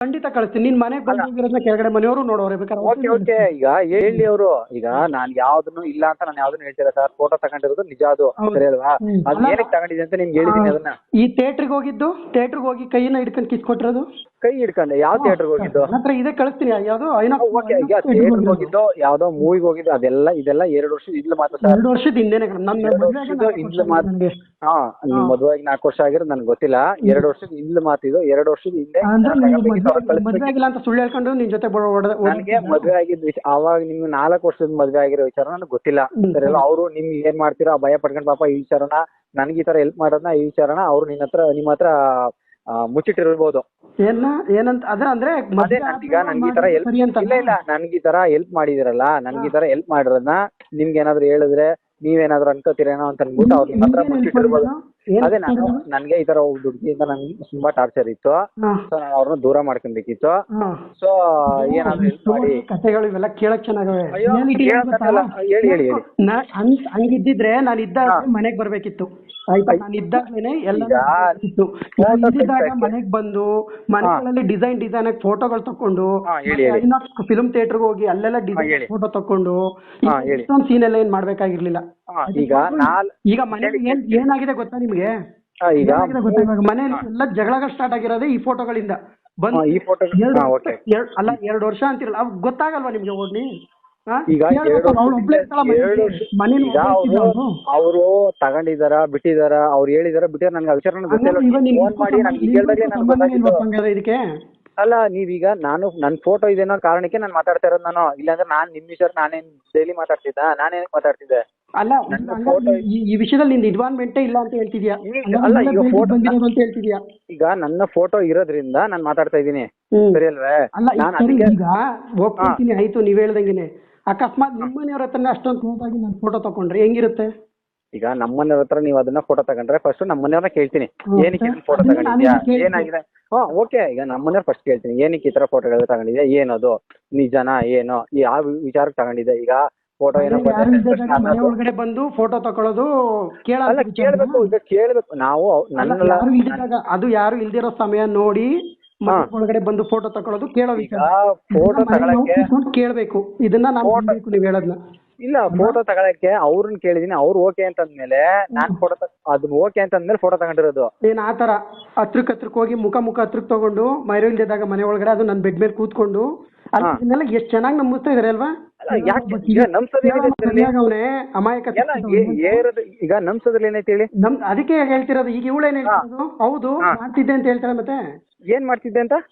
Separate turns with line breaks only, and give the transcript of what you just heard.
ಖಂಡಿತ ಕಳಿಸ್ತೀನಿ. ನಿನ್ ಮನೆಗೆ ಬಂದಿರೋದನ್ನ ಕೆಳಗಡೆ ಮನೆಯವರು ನೋಡೋರೆ ಬೇಕಾದ್ರೆ
ಓಕೆ ಓಕೆ ಈಗ ಹೇಳಿ ಅವರು. ಈಗ ನಾನ್ ಯಾವ್ದನ್ನು ಇಲ್ಲ ಅಂತ ನಾನು ಯಾವ್ದನ್ನು ಹೇಳ್ತೀರಾ ಸರ್ ಫೋಟೋ ತಗೊಂಡಿರೋದು ನಿಜ ಅದು. ಸರಿ ಅಲ್ವಾ. ಅದ್ ಏನಕ್ಕೆ ತಗೊಂಡಿದೆ ಅಂತ ನಿಮ್ಗೆ ಹೇಳಿದೀನಿ ಅದನ್ನ.
ಈ ಥಿಯೇಟ್ರಿಗೆ ಹೋಗಿದ್ದು ಥಿಯೇಟ್ರಿಗೆ ಹೋಗಿ ಕೈಯನ್ನ ಹಿಡ್ಕೊಂಡು ಕಿಸ್ ಕೊಟ್ಟಿರೋದು?
ಕೈ ಹಿಡ್ಕೊಂಡೆ ಯಾವ ಥಿಯೇಟರ್ ಹೋಗಿದ್ದು?
ಹತ್ರ ಇದೇ ಕಳಿಸ್ತೀನಿ ಯಾವ್ದು
ಓಕೆ ಈಗ ಥಿಯೇಟರ್ ಹೋಗಿದ್ದು ಯಾವ್ದೋ ಮೂವಿಗೆ ಹೋಗಿದ್ದು ಅದೆಲ್ಲ ಇದೆಲ್ಲ ಎರಡು ವರ್ಷ ಇದ್ಲು ಮಾತ್ರ ಸರ್.
ಎರಡು ವರ್ಷದ ಹಿಂದೆನೆ ಮದ್ವೆಗೆ
ಮಾತು ಹಾ ನಿಮ್ ಮದುವೆ ಆಗಿ ನಾಲ್ಕು ವರ್ಷ ಆಗಿರೋ ನನ್ಗೆ ಗೊತ್ತಿಲ್ಲ. ಎರಡು ವರ್ಷದ ಹಿಂದ್ಲು ಮಾತಿದು ಎರಡು ವರ್ಷದ ಹಿಂದೆ.
ಮದ್ವೆ-. ಆಗಿಲ್ಲ ಅಂತ ಸುಳ್ಳು ಹೇಳ್ಕೊಂಡು ನಿನ್ ಜೊತೆ
ನನಗೆ ಮದ್ವೆ ಆಗಿದ್ ವಿಷಯ ಅವಾಗ ನಿಮ್ಗೆ ನಾಲ್ಕು ವರ್ಷದ ಮದ್ವೆ ಆಗಿರೋ ವಿಚಾರ ನನಗೆ ಗೊತ್ತಿಲ್ಲ.
ಹ್ಮ್.
ಸರಿ ಅಲ್ಲ ಅವರು ನಿಮ್ಗೆ ಏನ್ ಮಾಡ್ತೀರಾ ಭಯ ಪಡ್ಕೊಂಡು ಪಾಪ ಈ ವಿಚಾರನ ನನಗೆ ಈ ತರ ಹೆಲ್ಪ್ ಮಾಡೋದನ್ನ ಈ ವಿಚಾರನ ಅವ್ರು ನಿನ್ನ ಹತ್ರ ನಿಮ್ಮ ಹತ್ರ ಮುಚ್ಚಿಟ್ಟಿರ್ಬೋದು.
ಏನ ಏನಂತ ಅದ್ರ ಅಂದ್ರೆ
ಅದೇ
ಮದ್ವೆ
ನನ್ಗೀಗ ನನ್ಗೆ ಈ ತರ ಹೆಲ್ಪ್
ಸರಿ ಅಂತ
ಇಲ್ಲ ಇಲ್ಲ ನನ್ಗೆ ಈ ತರ ಹೆಲ್ಪ್ ಮಾಡಿದಿರಲ್ಲ ನನ್ಗೆ ಈ ತರ ಹೆಲ್ಪ್ ಮಾಡಿರೋದ್ನ ನಿಮ್ಗೆ ಏನಾದ್ರು ಹೇಳಿದ್ರೆ ನೀವೇನಾದ್ರು ಅನ್ಕೋತೀರೇನೋ ಅಂತ ಅನ್ಬಿಟ್ಟು ಅವ್ರ ನಿಮ್ಮ ಹತ್ರ ಮುಚ್ಚಿಟ್ಟಿರ್ಬೋದು. ಅದೇ ನಾನು ನನ್ಗೆ ಈ ತರ ಒಬ್ಬ ಹುಡುಗಿಯಿಂದ ನನ್ಗೆ ತುಂಬಾ ಟಾರ್ಚರ್ ಇತ್ತು.
ಹಾ.
ಸೊ ನಾನು ಅವ್ರನ್ನ ದೂರ ಮಾಡ್ಕೊಬೇಕಿತ್ತು.
ಹಾ.
ಸೊ ಏನಾದ್ರು help ಮಾಡಿ.
ಕಥೆಗಳು ಇವೆಲ್ಲ ಕೇಳಕ್ ಚೆನ್ನಾಗವೆ.
ಅಯ್ಯೋ,
Reality ಏನ್ ಗೊತ್ತಾ?
ಕೇಳಕ್ಕಲ್ಲ. ಹೇಳಿ, ಹೇಳಿ, ಹೇಳಿ.
ನಾ- ಹಂಗ್ ಹಂಗಿದ್ದಿದ್ರೆ ನಾನು ಇದ್ದಾಗ ಮನೆಗ್ ಬರ್ಬೇಕಿತ್ತು. ಆಯ್ತಾ? ನಾನು ಇದ್ದಾಗ್ಲೇನೆ ಎಲ್ಲ
ಈಗ
ಇತ್ತು
photo ತೆಗ್ಸಕ್ಕೆ.
ಮನೆಗ್ ಬಂದು ಮನೆಗಳಲ್ಲಿ ಡಿಸೈನ್ ಡಿಸೈನ್ ಆಗಿ ಫೋಟೋಗಳು ತಕೊಂಡು
ಹಾ, ಹೇಳಿ, ಹೇಳಿ.
ಫಿಲ್ಮ್ ಥಿಯೇಟರ್ ಹೋಗಿ ಅಲ್ಲೆಲ್ಲ. ಡಿಸೈನ್ ಫೋಟೋ ತಕೊಂಡು
ಹಾ, ಹೇಳಿ.
ಇಷ್ಟೊಂದು ಸೀನ್ ಎಲ್ಲ ಏನ್ ಮಾಡ್ಬೇಕಾಗಿರ್ಲಿಲ್ಲ.
ಹಾ, ಈಗ ನಾಲ್
ಈಗ ಮನೇಲಿ ಏನ್ ಏನಾಗಿದೆ ಗೊತ್ತಾ ನಿಮ್ಗೆ?
ಈಗ
ಮನೇಲಿ ಎಲ್ಲ ಜಗಳಗಳು ಸ್ಟಾರ್ಟ್ ಆಗಿರೋದೇ ಈ ಫೋಟೋಗಳಿಂದ ಬಂದು
ಈ ಫೋಟೋ
ಅಲ್ಲ ಎರಡು ವರ್ಷ ಅಂತಿರಲ್ಲ. ಅವ್ ಗೊತ್ತಾಗಲ್ವಾ ನಿಮ್ಗೆ ಓಡ್ನಿ
ಈಗ ಅವರು ತಗೊಂಡಿದಾರ ಬಿಟ್ಟಿದಾರ ಅವ್ರು ಹೇಳಿದಾರ ಬಿಟ್ಟಿದಾರ ನನ್ಗೆ ವಿಚಾರಣೆ ವಿಚಾರ
ಇದಕ್ಕೆ?
ಅಲ್ಲ ನೀವೀಗ ನಾನು ನನ್ನ ಫೋಟೋ ಇದೆ ಅನ್ನೋ ಕಾರಣಕ್ಕೆ ನಾನು ಮಾತಾಡ್ತಾ ಇರೋದು ನಾನು. ಇಲ್ಲಾಂದ್ರೆ ನಾನು ನಿಮ್ ವಿಚಾರ ನಾನೇನ್ ಡೈಲಿ ಮಾತಾಡ್ತಿದ್ದ? ನಾನೇನ್ ಮಾತಾಡ್ತಿದ್ದೆ?
ಅಲ್ಲ ಈ- ಈ ವಿಷಯದಲ್ಲಿ ನಿಂದ ಇನ್ವಾಲ್ವ್ಮೆಂಟೇ ಇಲ್ಲ ಅಂತ ಹೇಳ್ತಿದ್ಯಾ?
ಈಗ- ಅಲ್ಲ, ಈಗ photo-
ಅಂತ ಹೇಳ್ತಿದ್ಯಾ?
ಈಗ ನನ್ನ ಫೋಟೋ ಇರೋದ್ರಿಂದ ನಾನು ಮಾತಾಡ್ತಾ ಇದ್ದೀನಿ.
ಹ್ಮ್.
ಸರಿ ಅಲ್ವೇ?
ಅಲ್ಲ ಈಗ
ನಾನು
ಸರಿ
ಅದಕ್ಕೆ
ಈಗ ಒಪ್ಕೊಳ್ತೀನಿ ಆಯ್ತು ನೀವ್ ಹೇಳ್ದಂಗೆನೆ. ಅಕಸ್ಮಾತ್ ನಿಮ್ಮ ಮನೆಯವ್ರ ಹತ್ರನೇ ಅಷ್ಟೊಂದು ಹೋದಾಗಿ ನಾನು ಫೋಟೋ ತಕೊಂಡ್ರೆ ಹೆಂಗಿರುತ್ತೆ?
ಈಗ ನಮ್ಮನೆಯವ್ರ ಹತ್ರ ನೀವು ಅದನ್ನ ಫೋಟೋ ತಗೊಂಡ್ರೆ ಫಸ್ಟ್ ನಮ್ಮನೆಯವ್ರನ್ನ ಕೇಳ್ತೀನಿ.
ಹ್ಮ್.
ಏನಕ್ಕೆ ಫೋಟೋ
ಅದನ್ನ ನಾನು
ತಗೊಂಡಿದ್ಯಾ
ಕೇಳ್ತೀನಿ.
ಏನಾಗಿದೆ? ಹಾ ಓಕೆ ಈಗ ನಮ್ಮನೆಯವ್ರ ಫಸ್ಟ್ ಕೇಳ್ತೀನಿ. ಏನಕ್ಕೆ ಈ ತರ ಫೋಟೋಗಳು ತಗೊಂಡಿದ್ಯಾ? ಏನದು? ನಿಜನಾ ಏನು? ಯಾವ ವಿಚಾರಕ್ಕೆ ತಗೊಂಡಿದ್ದೆ ಈಗ ಫೋಟೋ ಏನೋ
ಒಳಗಡೆ ಬಂದು ಫೋಟೋ ತಕೊಳ್ಳೋದು ಕೇಳಬೇಕು
ಕೇಳಬೇಕು ಕೇಳ್ಬೇಕು ಈಗ ಕೇಳ್ಬೇಕು. ನಾವು ನನ್ನ
ಅದು ಯಾರು ಇಲ್ದಿರೋ ಸಮಯ ನೋಡಿ ಒಳಗಡೆ ಬಂದು ಫೋಟೋ ತಕೊಳ್ಳೋದು ಕೇಳೋ ವಿಚಾರ.
ಫೋಟೋ ತಗೊಳಕ್ಕೆ
ಕೇಳ್ಬೇಕು. ಇದನ್ನ ನಾವು ನೀವು ಹೇಳೋದ್ನ.
ಇಲ್ಲ ಫೋಟೋ ತಗೊಳಕ್ಕೆ ಅವ್ರನ್ನ ಕೇಳಿದೀನಿ ಅವ್ರು ಓಕೆ ಅಂತಂದ್ಮೇಲೆ ನಾನ್ ಫೋಟೋ ಅದು ಓಕೆ ಅಂತಂದ್ಮೇಲೆ ಫೋಟೋ ತಗೊಂಡಿರೋದು.
ಏನ್ ಆತರ ಹತ್ರಕ್ ಹತ್ರಕ್ ಹೋಗಿ ಮುಖ ಮುಖ ಹತ್ರಕ್ ತಗೊಂಡು ಮೈರೋ ಇಲ್ದಿದ್ದಾಗ ಮನೆ ಒಳಗಡೆ ಅದು ನನ್ ಬೆಡ್ ಮೇಲೆ ಕೂತ್ಕೊಂಡು ಅದನ್ನೆಲ್ಲ ಎಷ್ಟು ಚೆನ್ನಾಗಿ ನಂಬಿಸ್ತಾ ಇದಾರೆ ಅಲ್ವಾ?
ಈಗ ನಮ್
ಸದ್ರಲ್ಲಿ ಅಮಾಯಕ
ಏರದು ಈಗ ನಮ್ಸೋದ್ರಲ್ಲಿ ಏನೈತೆ ಹೇಳಿ?
ನಮ್ ಅದಕ್ಕೆ ಹೇಳ್ತಿರೋದು ಈಗ ಇವಳೇನ್ ಹೇಳ್ತಿರೋದು? ಹೌದು ಮಾಡ್ತಿದ್ದೆ ಅಂತ ಹೇಳ್ತಾಳೆ ಮತ್ತೆ?
ಏನ್ ಮಾಡ್ತಿದ್ದೆ ಅಂತ?